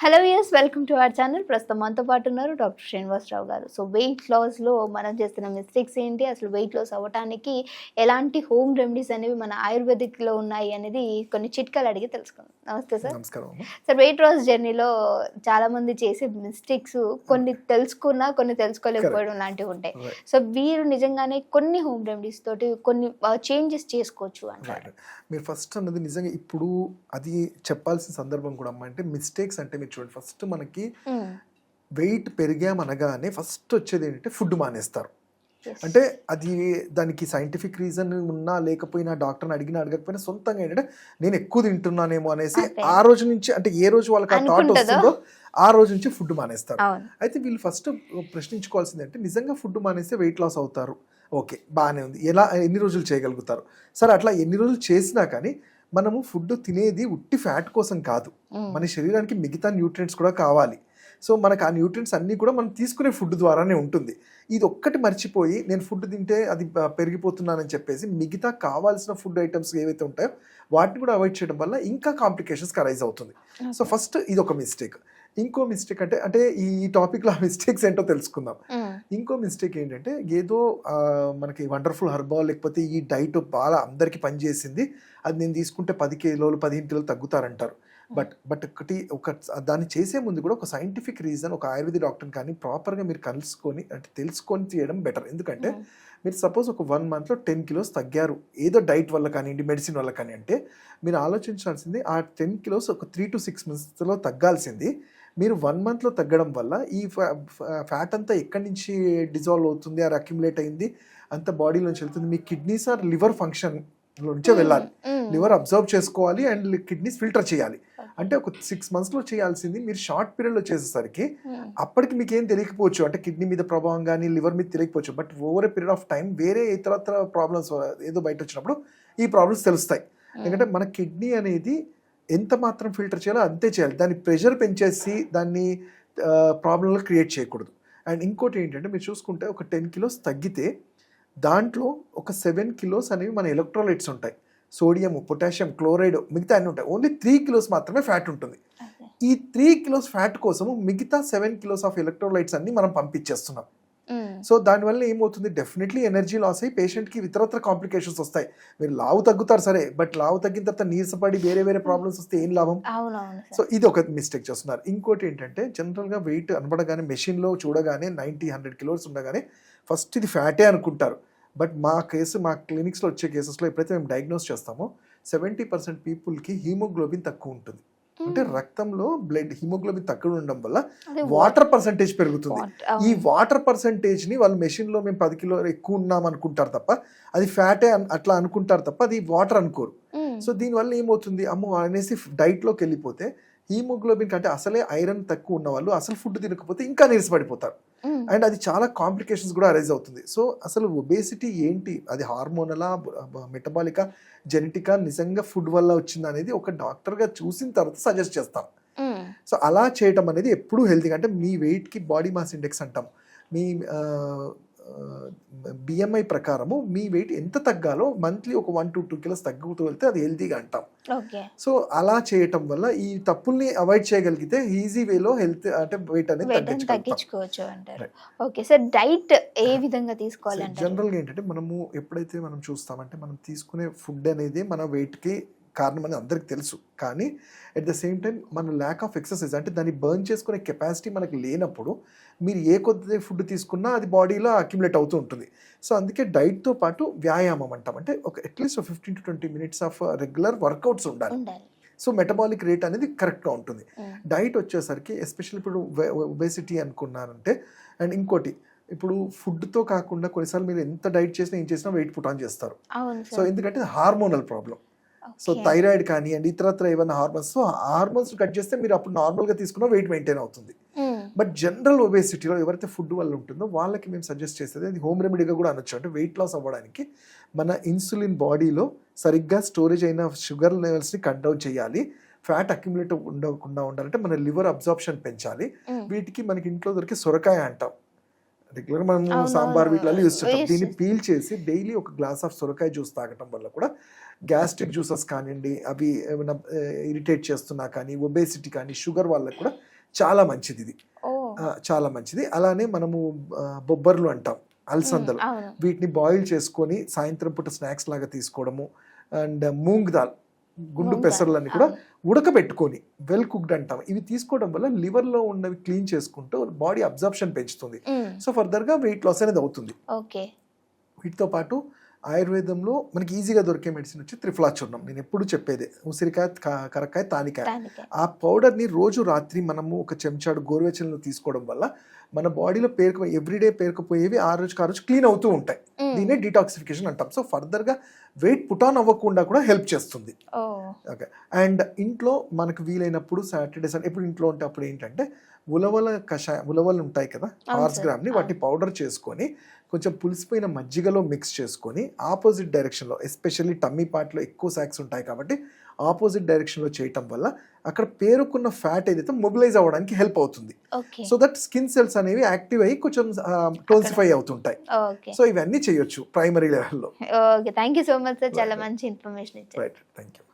Hello yes welcome to our channel ప్రస్తుతం మనతో పాటు ఉన్నారు డాక్టర్ శ్రీనివాసరావు గారు. సో వెయిట్ లాస్లో మనం చేస్తున్న మిస్టేక్స్ ఏంటి? అసలు వెయిట్ లాస్ అవ్వడానికి ఎలాంటి హోమ్ రెమెడీస్ అనేవి మన ఆయుర్వేదిక్లో ఉన్నాయి అనేది కొన్ని చిట్కాలు అడిగి తెలుసుకుందాం. నమస్తే సార్. నమస్కారం. సార్ వెయిట్ లాస్ జర్నీలో చాలా మంది చేసే మిస్టేక్స్ కొన్ని తెలుసుకున్నా కొన్ని తెలుసుకోలేకపోవడం లాంటివి ఉంటాయి. సో వీరు నిజంగానే కొన్ని హోమ్ రెమెడీస్ తోటి కొన్ని చేంజెస్ చేసుకోవచ్చు అంటారు. మీరు ఫస్ట్ అన్నది నిజంగా ఇప్పుడు అది చెప్పాల్సిన సందర్భం కూడా అమ్మ. అంటే మిస్టేక్స్ అంటే మీరు చూడండి ఫస్ట్ మనకి. వెయిట్ పెరిగామనగానే ఫస్ట్ వచ్చేది ఏంటంటే ఫుడ్ మానేస్తారు. అంటే అది దానికి సైంటిఫిక్ రీజన్ ఉన్నా లేకపోయినా డాక్టర్ని అడిగినా అడగకపోయినా సొంతంగా ఏంటంటే నేను ఎక్కువ తింటున్నానేమో అనేసి. ఆ రోజు నుంచి అంటే ఏ రోజు వాళ్ళకి ఆ థాట్. వస్తుందో ఆ రోజు నుంచి ఫుడ్ మానేస్తారు అయితే వీళ్ళు ఫస్ట్ ప్రశ్నించుకోవాల్సింది అంటే నిజంగా ఫుడ్ మానేస్తే వెయిట్ లాస్ అవుతారు ఓకే బాగానే ఉంది ఎలా ఎన్ని రోజులు చేయగలుగుతారు సరే అట్లా ఎన్ని రోజులు చేసినా కానీ మనము ఫుడ్ తినేది ఉట్టి ఫ్యాట్ కోసం కాదు. మన శరీరానికి మిగతా న్యూట్రియంట్స్ కూడా కావాలి. సో మనకు ఆ న్యూట్రియంట్స్ అన్నీ కూడా మనం తీసుకునే ఫుడ్ ద్వారానే ఉంటుంది. ఇది ఒక్కటి మర్చిపోయి నేను ఫుడ్ తింటే అది పెరిగిపోతున్నానని చెప్పేసి మిగతా కావాల్సిన ఫుడ్ ఐటమ్స్ ఏవైతే ఉంటాయో వాటిని కూడా అవాయిడ్ చేయడం వల్ల ఇంకా కాంప్లికేషన్స్ అరైజ్ అవుతుంది. సో ఫస్ట్ ఇది ఒక మిస్టేక్. ఇంకో మిస్టేక్ అంటే అంటే ఈ టాపిక్లో ఆ మిస్టేక్స్ ఏంటో తెలుసుకుందాం. ఇంకో మిస్టేక్ ఏంటంటే ఏదో మనకి వండర్ఫుల్ హర్బల్ లేకపోతే ఈ డైట్ బాగా అందరికీ పనిచేసింది అది నేను తీసుకుంటే పది కిలోలు పదిహేను కిలోలు తగ్గుతారంటారు. బట్ బట్ ఒకటి ఒక దాన్ని చేసే ముందు కూడా ఒక సైంటిఫిక్ రీజన్ ఒక ఆయుర్వేదిక్ డాక్టర్ కానీ ప్రాపర్గా మీరు కలుసుకొని అంటే తెలుసుకొని చేయడం బెటర్. ఎందుకంటే. మీరు సపోజ్ ఒక వన్ మంత్లో టెన్ కిలోస్ తగ్గారు. ఏదో డైట్ వల్ల కానివ్వండి మెడిసిన్ వల్ల కానీ అంటే మీరు ఆలోచించాల్సింది ఆ టెన్ కిలోస్ ఒక త్రీ టు సిక్స్ మంత్స్లో తగ్గాల్సింది. మీరు వన్ మంత్లో తగ్గడం వల్ల ఈ ఫ్యాట్ అంతా ఎక్కడి నుంచి డిజాల్వ్ అవుతుంది అది అక్యుములేట్ అయింది అంత బాడీలోంచి వెళ్తుంది. మీ కిడ్నీస్ ఆర్ లివర్ ఫంక్షన్ నుంచే వెళ్ళాలి. లివర్ అబ్జర్వ్ చేసుకోవాలి అండ్ కిడ్నీస్ ఫిల్టర్ చేయాలి. అంటే ఒక సిక్స్ మంత్స్లో చేయాల్సింది మీరు షార్ట్ పీరియడ్లో చేసేసరికి. అప్పటికి మీకు ఏం తెలియకపోవచ్చు. అంటే కిడ్నీ మీద ప్రభావం కానీ లివర్ మీద తెలియకపోవచ్చు. But over a period of time వేరే ఇతరత్ర ప్రాబ్లమ్స్ ఏదో బయట వచ్చినప్పుడు ఈ ప్రాబ్లమ్స్ తెలుస్తాయి. ఎందుకంటే మన కిడ్నీ అనేది ఎంత మాత్రం ఫిల్టర్ చేయాలో అంతే చేయాలి. దాని ప్రెషర్ పెంచేసి దాన్ని ప్రాబ్లంలో క్రియేట్ చేయకూడదు. అండ్ ఇంకోటి ఏంటంటే మీరు చూసుకుంటే ఒక టెన్ కిలోస్ తగ్గితే దాంట్లో ఒక సెవెన్ కిలోస్ అనేవి మన ఎలక్ట్రోలైట్స్ ఉంటాయి. సోడియం పొటాషియం క్లోరైడ్ మిగతా అన్నీ ఉంటాయి. ఓన్లీ త్రీ కిలోస్ మాత్రమే ఫ్యాట్ ఉంటుంది. ఈ త్రీ కిలోస్ ఫ్యాట్ కోసము మిగతా సెవెన్ కిలోస్ ఆఫ్ ఎలక్ట్రోలైట్స్ అన్ని మనం పంపించేస్తున్నాం. సో దానివల్ల ఏమవుతుంది? డెఫినెట్లీ ఎనర్జీ లాస్ అయ్యి పేషెంట్కి ఇతరత్ర కాంప్లికేషన్స్ వస్తాయి. మీరు లావు తగ్గుతారు సరే బట్ లావు తగ్గిన తర్వాత నీరసపడి వేరే వేరే ప్రాబ్లమ్స్ వస్తే ఏం లాభం? సో ఇది ఒక మిస్టేక్ చేస్తున్నారు. ఇంకోటి ఏంటంటే జనరల్గా వెయిట్ అనబడగానే మెషిన్లో చూడగానే నైంటీ హండ్రెడ్ కిలోస్ ఉండగానే ఫస్ట్ ఇది ఫ్యాటే అనుకుంటారు. బట్ మా కేసు మా క్లినిక్స్లో వచ్చే కేసెస్లో ఎప్పుడైతే మేము డయాగ్నోస్ చేస్తామో సెవెంటీ పర్సెంట్ పీపుల్కి హీమోగ్లోబిన్ తక్కువ ఉంటుంది. అంటే రక్తంలో బ్లడ్ హిమోగ్లోబిన్ తక్కువ ఉండడం వల్ల వాటర్ పర్సంటేజ్ పెరుగుతుంది ఈ. వాటర్ పర్సంటేజ్ని వాళ్ళు మెషిన్లో మేము పది కిలో ఎక్కువ ఉన్నాం అనుకుంటారు తప్ప అది ఫ్యాటే అట్లా అనుకుంటారు తప్ప అది వాటర్ అనుకోరు. సో దీనివల్ల ఏమవుతుంది అమ్మో అనేసి డైట్లోకి వెళ్ళిపోతే హీమోగ్లోబిన్ కంటే అసలే ఐరన్ తక్కువ ఉన్న వాళ్ళు అసలు ఫుడ్ తినకపోతే ఇంకా నీరసపడిపోతారు. అండ్ అది చాలా కాంప్లికేషన్స్ కూడా అరైజ్ అవుతుంది. సో అసలు ఒబేసిటీ ఏంటి? అది హార్మోనలా మెటబాలికా జెనెటికా నిజంగా ఫుడ్ వల్ల వచ్చింది అనేది ఒక డాక్టర్గా చూసిన తర్వాత సజెస్ట్ చేస్తాం. సో అలా చేయటం అనేది ఎప్పుడూ హెల్తీగా అంటే మీ వెయిట్కి బాడీ మాస్ ఇండెక్స్ అంటాం. మీ బిఎంఐ ప్రకారము మీ వెయిట్ ఎంత తగ్గాలో మంత్లీ ఒక వన్ టు టూ కిలోస్ తగ్గుతూ వెళ్తే అది హెల్తీగా అంటాం. సో అలా చేయటం వల్ల ఈ తప్పుల్ని అవాయిడ్ చేయగలిగితే ఈజీ వేలో హెల్త్ అంటే వెయిట్ అనేది తగ్గించుకోవచ్చు అంటారు. ఓకే సార్ డైట్ ఏ విధంగా తీసుకోవాలి జనరల్గా ఏంటంటే మనము ఎప్పుడైతే మనం చూస్తామంటే మనం తీసుకునే ఫుడ్ అనేది మన వెయిట్కి కారణం అని అందరికి తెలుసు. కానీ అట్ ద సేమ్ టైం మన ల్యాక్ ఆఫ్ ఎక్సర్సైజ్ అంటే దాన్ని బర్న్ చేసుకునే కెపాసిటీ మనకి లేనప్పుడు మీరు ఏ కొద్ది ఫుడ్ తీసుకున్నా అది బాడీలో అక్యుములేట్ అవుతూ ఉంటుంది. సో అందుకే డైట్తో పాటు వ్యాయామం అంటాం. అంటే ఒక at least fifteen to twenty minutes of regular workouts ఉండాలి. ఉండాలి. సో మెటబాలిక్ రేట్ అనేది కరెక్ట్గా ఉంటుంది. డైట్ వచ్చేసరికి ఎస్పెషల్ ఇప్పుడు ఒబేసిటీ అనుకున్నారంటే అండ్ ఇంకోటి ఇప్పుడు ఫుడ్తో కాకుండా కొన్నిసార్లు మీరు ఎంత డైట్ చేసినా ఏం చేసినా వెయిట్ పుట్ ఆన్ చేస్తారు. సో ఎందుకంటే హార్మోనల్ ప్రాబ్లం సో. థైరాయిడ్ కానివ్వండి ఇతరత్ర ఏమైనా హార్మోన్స్ సో హార్మోన్స్ కట్ చేస్తే మీరు అప్పుడు నార్మల్గా తీసుకున్న వెయిట్ మెయింటైన్ అవుతుంది. బట్ జనరల్ ఒబేసిటీలో ఎవరైతే ఫుడ్ వల్ల ఉంటుందో వాళ్ళకి మేము సజెస్ట్ చేసేది అది హోమ్ రెమెడీగా కూడా అనొచ్చు అంటే వెయిట్ లాస్ అవ్వడానికి మన ఇన్సులిన్ బాడీలో సరిగ్గా స్టోరేజ్ అయిన షుగర్ లెవెల్స్ని కట్ డౌన్ చేయాలి ఫ్యాట్ అక్యుములేట్ ఉండకుండా ఉండాలంటే మన లివర్ అబ్జార్ప్షన్ పెంచాలి మ్మ్. వీటికి మనకి ఇంట్లో దొరికే సొరకాయ అంటాం రెగ్యులర్ మనం సాంబార్. వీటిలో యూస్ చేస్తాం. దీన్ని. పీల్ చేసి డైలీ ఒక గ్లాస్ ఆఫ్ సొరకాయ జ్యూస్ తాగటం వల్ల కూడా గ్యాస్ట్రిక్ జ్యూసెస్ కానివ్వండి అవి ఏమైనా ఇరిటేట్ చేస్తున్నా కానీ ఒబేసిటీ కానీ షుగర్ వాళ్ళకి కూడా చాలా మంచిది ఇది. చాలా మంచిది. అలానే మనము బొబ్బర్లు అంటాం అలసందలు. వీటిని బాయిల్ చేసుకొని సాయంత్రం పూట స్నాక్స్ లాగా తీసుకోవడము అండ్ మూంగ్ దాల్. గుండు మూంగ్ పెసర్లని కూడా. ఉడకబెట్టుకొని వెల్ కుక్డ్ అంటాం. ఇవి తీసుకోవడం వల్ల లివర్లో ఉన్నవి క్లీన్ చేసుకుంటూ బాడీ అబ్జర్ప్షన్ పెంచుతుంది. సో ఫర్దర్గా వెయిట్ లాస్ అనేది అవుతుంది. ఓకే. వీటితో పాటు ఆయుర్వేదంలో మనకి ఈజీగా దొరికే మెడిసిన్ వచ్చి త్రిఫలా చూర్ణం నేను ఎప్పుడు చెప్పేదే ఉసిరికాయ కరక్కాయ తానికాయ. ఆ పౌడర్ని రోజు రాత్రి మనము ఒక చెంచాడు గోరువెచ్చలను తీసుకోవడం వల్ల మన బాడీలో పేరుకు ఎవ్రీడే పేరుకుపోయేవి ఆ రోజుకి ఆ రోజు క్లీన్ అవుతూ ఉంటాయి. దీన్నే డీటాక్సిఫికేషన్ అంటాం. సో ఫర్దర్గా వెయిట్ పుటాన్ అవ్వకుండా కూడా హెల్ప్ చేస్తుంది. ఓకే అండ్ ఇంట్లో మనకు వీలైనప్పుడు సాటర్డే సండే ఎప్పుడు ఇంట్లో ఉంటే అప్పుడు ఏంటంటే ఉలవల కషాయం ఉలవలు ఉంటాయి కదా సార్, గ్రామ్ని. వాటిని పౌడర్ చేసుకొని కొంచెం పులిసిపోయిన మజ్జిగలో మిక్స్ చేసుకొని ఆపోజిట్ డైరెక్షన్లో ఎస్పెషల్లీ టమ్మీ పార్ట్లో ఎక్కువ సాక్స్ ఉంటాయి కాబట్టి ఆపోజిట్ డైరెక్షన్లో చేయటం వల్ల అక్కడ పేరుకున్న ఫ్యాట్ ఏదైతే మొబిలైజ్ అవ్వడానికి హెల్ప్ అవుతుంది. సో దట్ స్కిన్ సెల్స్ అనేవి యాక్టివ్ అయ్యి కొంచెం టోన్సిఫై అవుతుంటాయి. సో ఇవన్నీ చేయొచ్చు ప్రైమరీ లెవెల్లో. Okay. Thank you so much sir. చాలా. మంచి ఇన్ఫర్మేషన్ ఇచ్చారు. Right thank you